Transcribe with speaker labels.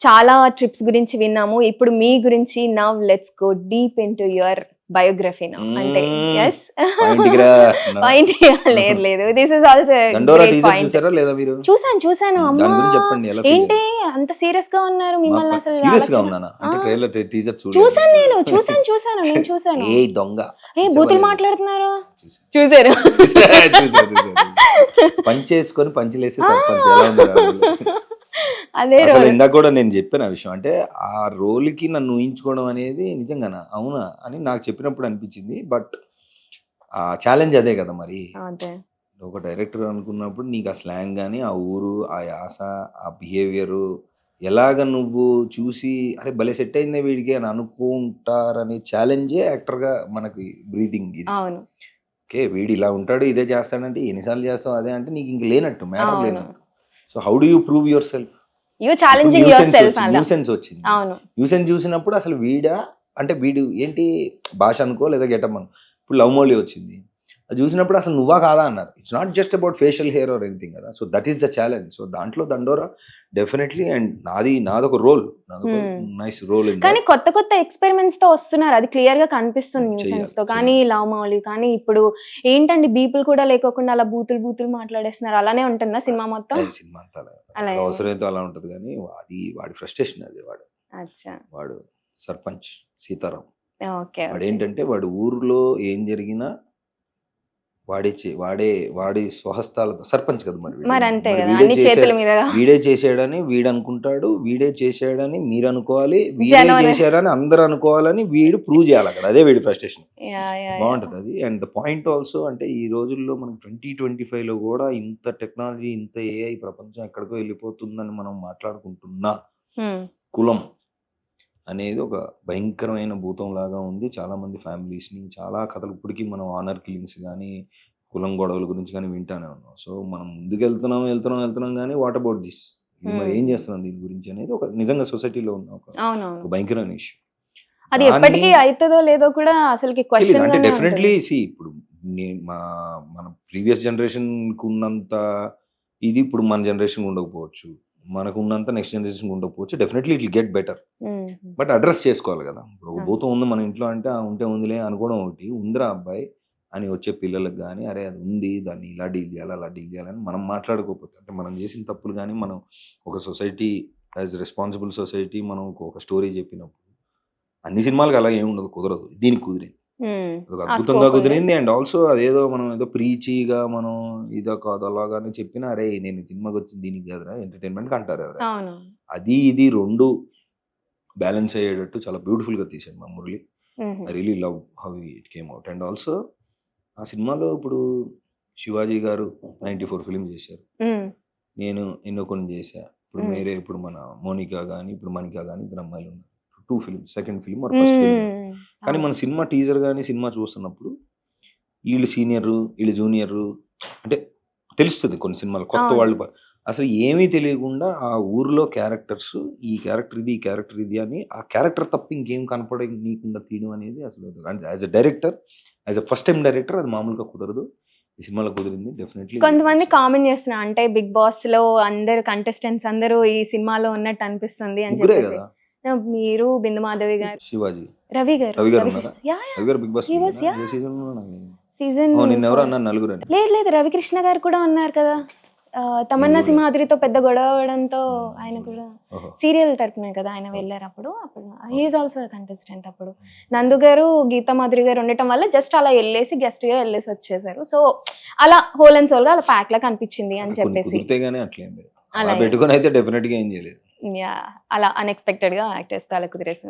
Speaker 1: చాలా ట్రిప్స్ గురించి విన్నాము. ఇప్పుడు మీ గురించి now let's go deep into your biography అంటే
Speaker 2: Mm.
Speaker 1: ఎస్. పాయింట్ లేదు లేదు. దిస్ ఇస్ ఆల్సో చూసాను చూసాను. అమ్మా! ఏంటి? అంత సీరియస్గా ఉన్నారు మిమ్మల్ని అసలు
Speaker 2: సీరియస్గా
Speaker 1: ఆలోచన-
Speaker 2: ఉన్నానా? అంటే
Speaker 1: ఆ.
Speaker 2: ట్రైలర్ టీజర్
Speaker 1: చూసాను నేను చూసాను చూసాను నేను చూసాను.
Speaker 2: ఏ దొంగ.
Speaker 1: ఏ బూతులు మాట్లాడుతున్నారు?
Speaker 2: చూసా.
Speaker 1: చూసారు.
Speaker 2: చూసా, చూసా. పంచేసుకొని పంచలేసే సర్పంచ్. ఎలా?
Speaker 1: అదే
Speaker 2: అసలు ఇందాక కూడా నేను చెప్పాను ఆ విషయం. అంటే ఆ రోల్కి నన్ను ఊహించుకోవడం అనేది నిజంగానా? అవునా? అని నాకు చెప్పినప్పుడు అనిపించింది. బట్ ఆ ఛాలెంజ్ అదే కదా మరి. ఒక డైరెక్టర్ అనుకున్నప్పుడు నీకు ఆ స్లాంగ్ కానీ ఆ ఊరు ఆ యాస ఆ బిహేవియరు ఎలాగ నువ్వు చూసి అరే భలే సెట్ అయిందే వీడికి అని అనుకుంటారనే ఛాలెంజే యాక్టర్గా మనకి బ్రీతింగ్ ఇది. ఓకే వీడు ఇలా ఉంటాడు ఇదే చేస్తాడంటే ఎన్నిసార్లు చేస్తావు అదే అంటే నీకు ఇంక లేనట్టు మ్యాటర్ లేనట్టు. So how do you prove yourself?
Speaker 1: You challenging yourself అలా.
Speaker 2: న్యూసెన్స్ వచ్చింది.
Speaker 1: అవును.
Speaker 2: న్యూసెన్స్ చూసినప్పుడు అసలు వీడా అంటే వీడు ఏంటి భాష అనుకో లేదా గెటప్ అనుకో ఇప్పుడు లవ్ మోలీ వచ్చింది. అది చూసినప్పుడు అసలు నువ్వా కాదా అన్నారు. It's not just about facial hair or anything కదా. So that is the challenge so దాంట్లో దండోరా డెఫినెట్లీ అండ్ నాది నాదొక రోల్ నాదొక
Speaker 1: Hmm.
Speaker 2: నైస్ రోల్
Speaker 1: కానీ కొత్త కొత్త ఎక్స్పెరిమెంట్స్తో వస్తున్నారు. అది క్లియర్గా కనిపిస్తుంది న్యూసెన్స్
Speaker 2: చెయ్యాలి,
Speaker 1: తో కానీ లవ్ మౌలి కానీ ఇప్పుడు ఏంటండి బీపుల్ కూడా లేకోకుండా అలా బూతులు బూతులు మాట్లాడేస్తున్నారు. అలానే ఉంటుందా సినిమా మొత్తం?
Speaker 2: సినిమా అంతా అలా. అవసరమైతే అలా ఉంటది కానీ అది వాడి ఫ్రస్ట్రేషన్ అది వాడు. వాడు సర్పంచ్ సీతారాం. వాడు ఏంటంటే వాడు ఊర్లో ఏం జరిగినా వాడే చే- వాడే వాడి స్వహస్తాలతో సర్పంచ్ కదా మరి వీడు.
Speaker 1: మరి అంతే
Speaker 2: మరి
Speaker 1: కదా
Speaker 2: వీడే
Speaker 1: అన్ని
Speaker 2: చేసే-
Speaker 1: చేతుల మీదగా
Speaker 2: వీడే చేసాడని వీడు అనుకుంటాడు వీడే చేసాడని మీరు అనుకోవాలి వీడే. చేశాడని అందరు అనుకోవాలని వీడు ప్రూవ్ చేయాలి అక్కడ అదే వీడి ఫ్రస్ట్రేషన్. బాగుంటది అది అండ్ ద పాయింట్ ఆల్సో అంటే ఈ రోజుల్లో మనం ట్వంటీ ట్వంటీ ఫైవ్లో కూడా ఇంత టెక్నాలజీ ఇంత ఏఐ ప్రపంచం ఎక్కడికో వెళ్ళిపోతుందని మనం మాట్లాడుకుంటున్నా. కులం అనేది ఒక భయంకరమైన భూతం లాగా ఉంది. చాలా మంది families ని చాలా కథలు ఇప్పటికీ మనం ఆనర్ కిల్లింగ్స్ కానీ కులం గొడవల గురించి కానీ వింటానే ఉన్నాం. సో మనం ముందుకు వెళ్తున్నాం వెళ్తున్నాం వెళ్తున్నాం కానీ వాట్ అబౌట్ దిస్ ఇది మరి. ఏం చేస్తున్నాం దీని గురించి అనేది ఒక నిజంగా సొసైటీలో ఉన్న ఒక భయంకరమైన ఇష్యూ
Speaker 1: అది ఎప్పటికీ అవుతుందో లేదో కూడా అసలుకి
Speaker 2: తెలీదు. అంటే డెఫినెట్లీ సి ఇప్పుడు నేను మా మన ప్రీవియస్ జనరేషన్ ఉన్నంత ఇది ఇప్పుడు మన జనరేషన్ ఉండకపోవచ్చు. మనకు ఉన్నంత నెక్స్ట్ జనరేషన్ ఉండకపోవచ్చు. Definitely it get better but address చేసుకోవాలి కదా. ఇప్పుడు ఒక. భూతం ఉంది మన ఇంట్లో అంటే "ఆ, ఉంటే ఉందిలే అనుకోవడం ఒకటి ఉందిరా అబ్బాయి అని వచ్చే పిల్లలకు కానీ అరే అది ఉంది దాన్ని ఇలా డీల్ చేయాలి అలా డీల్ చేయాలని మనం మాట్లాడుకోకపోతే అంటే మనం చేసిన తప్పులు కానీ మనం ఒక సొసైటీ యాజ్ రెస్పాన్సిబుల్ సొసైటీ మనం ఒక- స్టోరీ చెప్పినప్పుడు అన్ని సినిమాలకు అలాగే ఏమి ఉండదు కుదరదు. దీనికి కుదిరింది. అద్భుతంగా కుదిరింది. అండ్ ఆల్సో అదేదో మనం ఏదో ప్రీచీగా మనం ఇదో కాదు అలాగానే చెప్పిన అరే నేను సినిమాకి వచ్చింది దీనికి కదరా ఎంటర్టైన్మెంట్ అంటారు అది ఇది రెండు బ్యాలెన్స్ అయ్యేటట్టు చాలా బ్యూటిఫుల్గా తీశాడు మా Murali. I really love how it came out and also ఆ సినిమాలో ఇప్పుడు శివాజీ గారు నైంటీ ఫోర్ ఫిలిం చేశారు. నేను ఎన్నో కొన్ని చేశా. ఇప్పుడు. వేరే ఇప్పుడు మన మోనికా కానీ ఇప్పుడు మనికా కానీ ఇద్దరు అమ్మాయిలు ఉన్నారు. Two film second film or first film
Speaker 1: మ్మ్.
Speaker 2: కానీ మన సినిమా టీజర్ కానీ సినిమా చూస్తున్నప్పుడు వీళ్ళు సీనియర్ వీళ్ళు జూనియర్ అంటే తెలుస్తుంది కొన్ని సినిమాలు కొత్త. వాళ్ళు అసలు ఏమీ తెలియకుండా ఆ ఊర్లో క్యారెక్టర్స్ ఈ క్యారెక్టర్ ఇది ఈ క్యారెక్టర్ ఇది అని ఆ క్యారెక్టర్ తప్ప ఇంకేం కనపడ నీకుండా తీయడం అనేది అసలు as a director as a first time director అది మామూలుగా కుదరదు. ఈ సినిమాలో కుదిరింది డెఫినెట్లీ.
Speaker 1: కొంతమంది కామెంట్ చేస్తున్నారు అంటే బిగ్ బాస్లో అందరు కంటెస్టెంట్స్ అందరూ ఈ సినిమాలో ఉన్నట్టు అనిపిస్తుంది అని
Speaker 2: కదా.
Speaker 1: మీరు బిందు మాధవి గారు.
Speaker 2: శివాజీ.
Speaker 1: రవి గారు
Speaker 2: రవి గారు
Speaker 1: రవి-
Speaker 2: గారు. Big boss. సీజన్
Speaker 1: సీజన్
Speaker 2: నిన్న ఎవరు అన్నారు నలుగురు
Speaker 1: లేదు లేదు రవికృష్ణ గారు కూడా ఉన్నారు కదా. తమన్నా
Speaker 2: నేను
Speaker 1: సింహాద్రితో పెద్ద గొడవ అవడంతో ఆయన కూడా. సీరియల్ తరపునే కదా ఆయన వెళ్ళారు అప్పుడు. అప్పుడు హీఈస్ ఆల్సో కంటెస్టెంట్ అప్పుడు. నందు గారు గీతా మాధురి గారు ఉండటం వల్ల జస్ట్ అలా వెళ్ళేసి గెస్ట్గా వెళ్ళేసి వచ్చేసారు. సో అలా హోల్ అండ్ సోల్గా అలా ప్యాక్ లా కనిపించింది అని చెప్పేసి. అలా
Speaker 2: పెట్టుకొని అయితే డెఫినెట్గా ఏం చేయలేదు.
Speaker 1: యా అలా అన్ఎక్స్పెక్టెడ్గా యాక్టర్స్ అలా కుదిరేసింది.